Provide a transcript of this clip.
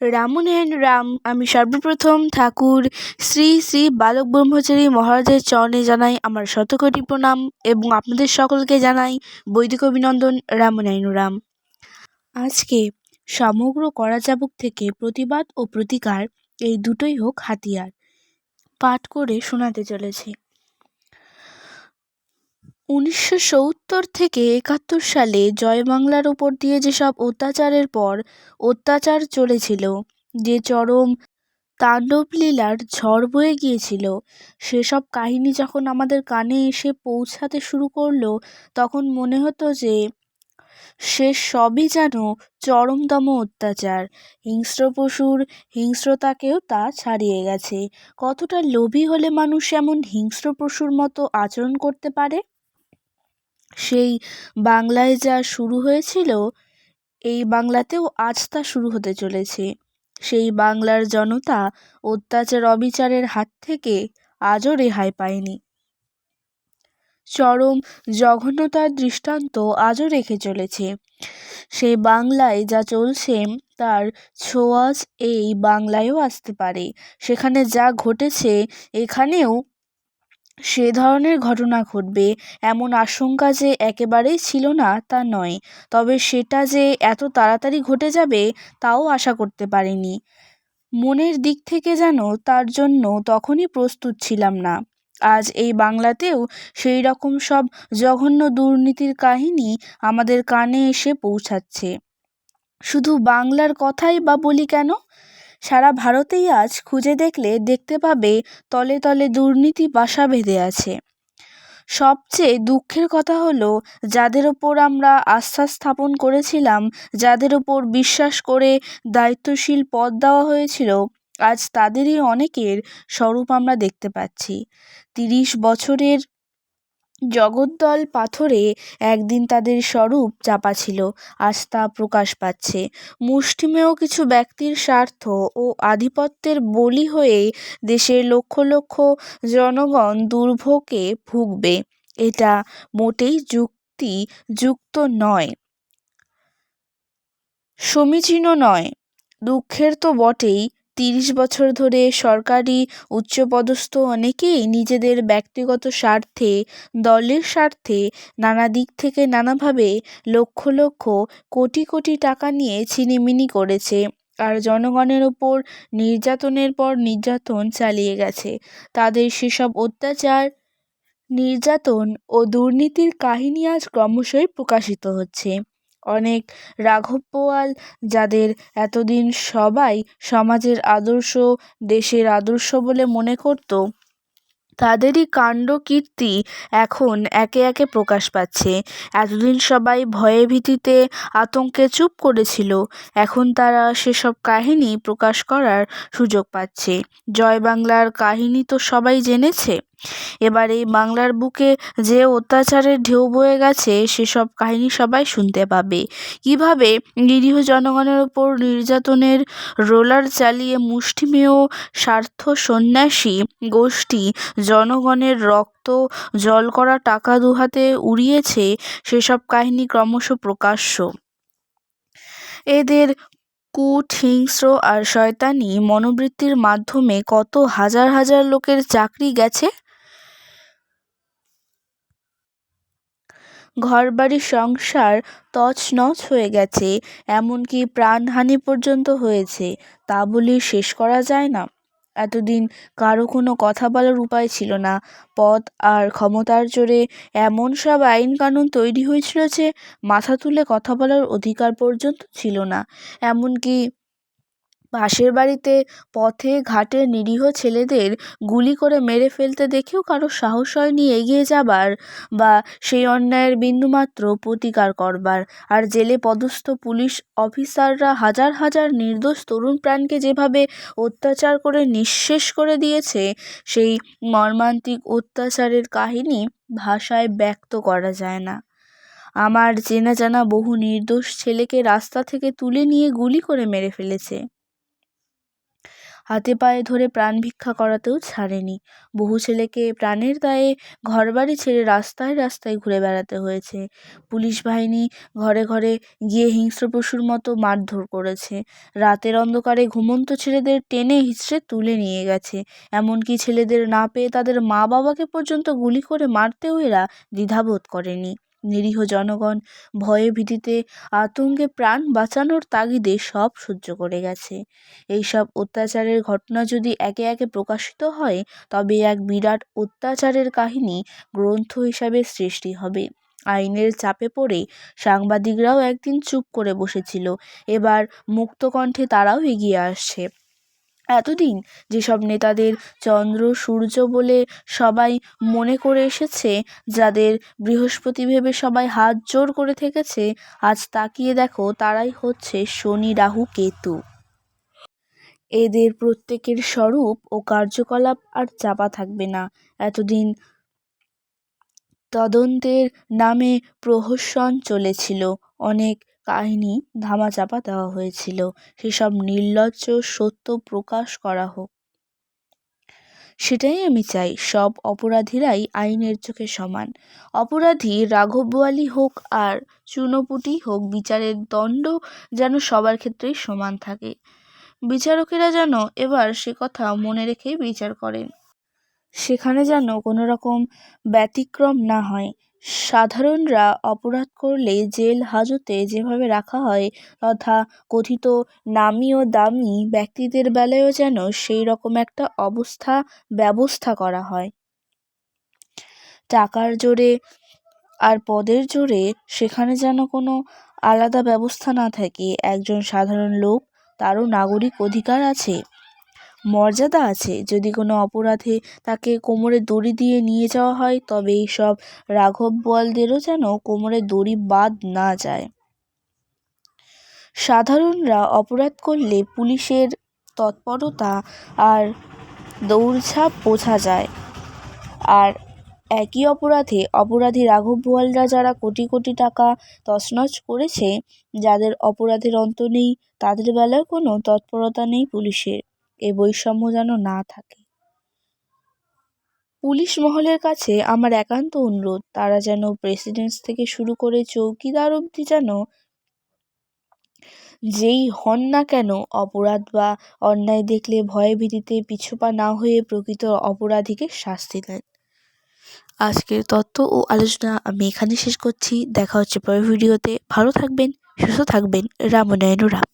রামনারায়ণ রাম, আমি সর্বপ্রথম ঠাকুর শ্রী শ্রী বালক ব্রহ্মচারী মহারাজের চরণে জানাই আমার শতকোটি প্রণাম এবং আপনাদের সকলকে জানাই বৈদিক অভিনন্দন রামনারায়ণ রাম। আজকে সমগ্র করাচাবুক থেকে প্রতিবাদ ও প্রতিকার এই দুটোই হোক হাতিয়ার। পাঠ করে শোনাতে চলেছি। উনিশশো সত্তর থেকে একাত্তর সালে জয় বাংলার ওপর দিয়ে যেসব অত্যাচারের পর অত্যাচার চলেছিল, যে চরম তাণ্ডবলীলার ঝড় বয়ে গিয়েছিল, সেসব কাহিনী যখন আমাদের কানে এসে পৌঁছাতে শুরু করল, তখন মনে হতো যে সে সবই যেন চরমতম অত্যাচার। হিংস্র পশুর হিংস্রতাকেও তা ছাড়িয়ে গেছে। কতটা লোভী হলে মানুষ এমন হিংস্র পশুর মতো আচরণ করতে পারে? সেই বাংলায় যা শুরু হয়েছিল, এই বাংলাতেও আজ তা শুরু হতে চলেছে। সেই বাংলার জনতা অত্যাচার অবিচারের হাত থেকে আজও রেহাই পায়নি। চরম জঘন্যতার দৃষ্টান্ত আজও রেখে চলেছে। সেই বাংলায় যা চলছে, তার ছোঁয়াচ এই বাংলায়ও আসতে পারে। সেখানে যা ঘটেছে, এখানেও সে ধরনের ঘটনা ঘটবে, এমন আশঙ্কা যে একেবারেই ছিল না তা নয়। তবে সেটা যে এত তাড়াতাড়ি ঘটে যাবে, তাও আশা করতে পারিনি। মনের দিক থেকে যেন তার জন্য তখনই প্রস্তুত ছিলাম না। আজ এই বাংলাতেও সেই রকম সব জঘন্য দুর্নীতির কাহিনী আমাদের কানে এসে পৌঁছাচ্ছে। শুধু বাংলার কথাই বা বলি কেন? সারা ভারতেই আজ খুঁজে দেখলে দেখতে পাবে তলে তলে দুর্নীতি বাসা বেঁধে আছে। সবচেয়ে দুঃখের কথা হলো, যাদের ওপর আমরা আস্থা স্থাপন করেছিলাম, যাদের ওপর বিশ্বাস করে দায়িত্বশীল পদ দেওয়া হয়েছিল, আজ তাদেরই অনেকের স্বরূপ আমরা দেখতে পাচ্ছি। তিরিশ বছরের জগদ্দল পাথরে একদিন তাদের স্বরূপ চাপা ছিল, আজ তা প্রকাশ পাচ্ছে। মুষ্টিমেয় কিছু ব্যক্তির স্বার্থ ও আধিপত্যের বলি হয়ে দেশের লক্ষ লক্ষ জনগণ দুর্ভোগে ভুগবে, এটা মোটেই যুক্তিযুক্ত নয়। সমীচীনও নয়, দুঃখের তো বটেই তিরিশ বছর ধরে সরকারি উচ্চপদস্থ অনেকেই নিজেদের ব্যক্তিগত স্বার্থে, দলের স্বার্থে নানা দিক থেকে নানাভাবে লক্ষ লক্ষ কোটি কোটি টাকা নিয়ে ছিনিমিনি করেছে আর জনগণের ওপর নির্যাতনের পর নির্যাতন চালিয়ে গেছে। তাদের সেসব অত্যাচার, নির্যাতন ও দুর্নীতির কাহিনী আজ ক্রমশই প্রকাশিত হচ্ছে। অনেক রাঘব বোয়াল যাদের এতদিন সবাই সমাজের আদর্শ, দেশের আদর্শ বলে মনে করত, তাদেরই কাণ্ড কীর্তি এখন একে একে প্রকাশ পাচ্ছে। এতদিন সবাই ভয়ে ভীতিতে আতঙ্কে চুপ করেছিল, এখন তারা সেসব কাহিনী প্রকাশ করার সুযোগ পাচ্ছে। জয় বাংলার কাহিনী তো সবাই জেনেছে। এবার এই বাংলার বুকে যে অত্যাচারের ঢেউ বয়ে গেছে, সেসব কাহিনী সবাই শুনতে পাবে। কীভাবে নিরীহ জনগণের ওপর নির্যাতনের রোলার চালিয়ে মুষ্টিমেয় স্বার্থ সন্ন্যাসী গোষ্ঠী জনগণের রক্ত জল করা টাকা দুহাতে উড়িয়েছে, সেসব কাহিনী ক্রমশ প্রকাশ্য। এদের কূট হিংস্র আর শয়তানি মনোবৃত্তির মাধ্যমে কত হাজার হাজার লোকের চাকরি গেছে? ঘরবাড়ি সংসার তছনছ হয়ে গেছে, এমনকি প্রাণহানি পর্যন্ত হয়েছে, তা বলে শেষ করা যায় না। এতদিন কারও কোনো কথা বলার উপায় ছিল না। পদ আর ক্ষমতার জোরে এমন সব আইন কানুন তৈরি হয়েছিল যে মাথা তুলে কথা বলার অধিকার পর্যন্ত ছিল না। এমনকি পাশের বাড়িতে পথে ঘাটে নিরীহ ছেলেদের গুলি করে মেরে ফেলতে দেখেও কারও সাহস হয়নি এগিয়ে যাবার বা সেই অন্যায়ের বিন্দুমাত্র প্রতিকার করবার। আর জেলে পদস্থ পুলিশ অফিসাররা হাজার হাজার নির্দোষ তরুণ প্রাণকে যেভাবে অত্যাচার করে নিঃশেষ করে দিয়েছে, সেই মর্মান্তিক অত্যাচারের কাহিনী ভাষায় ব্যক্ত করা যায় না। আমার চেনা জানা বহু নির্দোষ ছেলেকে রাস্তা থেকে তুলে নিয়ে গুলি করে মেরে ফেলেছে। হাতে পায়ে ধরে প্রাণ ভিক্ষা করাতেও ছাড়েনি। বহু ছেলেকে প্রাণের দায়ে ঘরবাড়ি ছেড়ে রাস্তায় রাস্তায় ঘুরে বেড়াতে হয়েছে। পুলিশ বাহিনী ঘরে ঘরে গিয়ে হিংস্র পশুর মতো মারধর করেছে। রাতের অন্ধকারে ঘুমন্ত ছেলেদের টেনে হিঁচড়ে তুলে নিয়ে গেছে। এমনকি ছেলেদের না পেয়ে তাদের মা বাবাকে পর্যন্ত গুলি করে মারতেও এরা দ্বিধাবোধ করেনি। নিরীহ জনগণ ভয়ে ভীতিতে আতঙ্কে প্রাণ বাঁচানোর তাগিদে সব সহ্য করে গেছে। এইসব অত্যাচারের ঘটনা যদি একে একে প্রকাশিত হয়, তবে এক বিরাট অত্যাচারের কাহিনী গ্রন্থ হিসাবে সৃষ্টি হবে। আইনের চাপে পড়ে সাংবাদিকরাও একদিন চুপ করে বসেছিল। এবার মুক্তকণ্ঠে তারাও এগিয়ে আসছে। এতদিন যেসব নেতাদের চন্দ্র সূর্য বলে সবাই মনে করে এসেছে, যাদের বৃহস্পতি ভেবে সবাই হাত জোর করে থেকেছে, আজ তাকিয়ে দেখো তারাই হচ্ছে শনি, রাহু, কেতু। এদের প্রত্যেকের স্বরূপ ও কার্যকলাপ আর চাপা থাকবে না। এতদিন তদন্তের নামে প্রহসন চলেছিল। অনেক কাহিনী ধামাচাপা দেওয়া হয়েছিল। সেসব নির্লজ্জ সত্য প্রকাশ করা হোক। সেটাই আমি চাই, সব অপরাধীরাই আইনের চোখে সমান। অপরাধী রাঘব বোয়ালি হোক আর চুনোপুটি হোক, বিচারের দণ্ড যেন সবার ক্ষেত্রেই সমান থাকে। বিচারকেরা যেন এবার সে কথা মনে রেখেই বিচার করেন। সেখানে যেন কোনো রকম ব্যতিক্রম না হয়। সাধারণরা অপরাধ করলে জেল হাজতে যেভাবে রাখা হয়, তথা কথিত নামী ও দামি ব্যক্তিদের বেলায়ও যেন সেই রকম একটা অবস্থা ব্যবস্থা করা হয়। টাকার জোরে আর পদের জোরে সেখানে যেন কোনো আলাদা ব্যবস্থা না থাকে। একজন সাধারণ লোক, তারও নাগরিক অধিকার আছে। মর্যাদা আছে। যদি কোনো অপরাধে তাকে কোমরে দড়ি দিয়ে নিয়ে যাওয়া হয়, তবে এইসব রাঘব বোয়ালদেরও যেন কোমরে দড়ি বাদ না যায়। সাধারণরা অপরাধ করলে পুলিশের তৎপরতা আর দৌড়ঝাঁপ বোঝা যায়। আর একই অপরাধে অপরাধী রাঘব বোয়ালরা যারা কোটি কোটি টাকা তছনছ করেছে, যাদের অপরাধের অন্ত নেই, তাদের বেলায় কোনো তৎপরতা নেই পুলিশের। এ বৈষম্য যেন না থাকে। পুলিশ মহলের কাছে আমার একান্ত অনুরোধ, তারা যেন প্রেসিডেন্টস থেকে শুরু করে চৌকিদার অবধি যেন যেই হন না কেন, অপরাধ বা অন্যায় দেখলে ভয়ে ভীতিতে পিছুপা না হয়ে প্রকৃত অপরাধীকে শাস্তি দেন। আজকের তথ্য ও আলোচনা আমি এখানে শেষ করছি। দেখা হচ্ছে পরের ভিডিওতে। ভালো থাকবেন, সুস্থ থাকবেন। রামনারায়ণ রাম।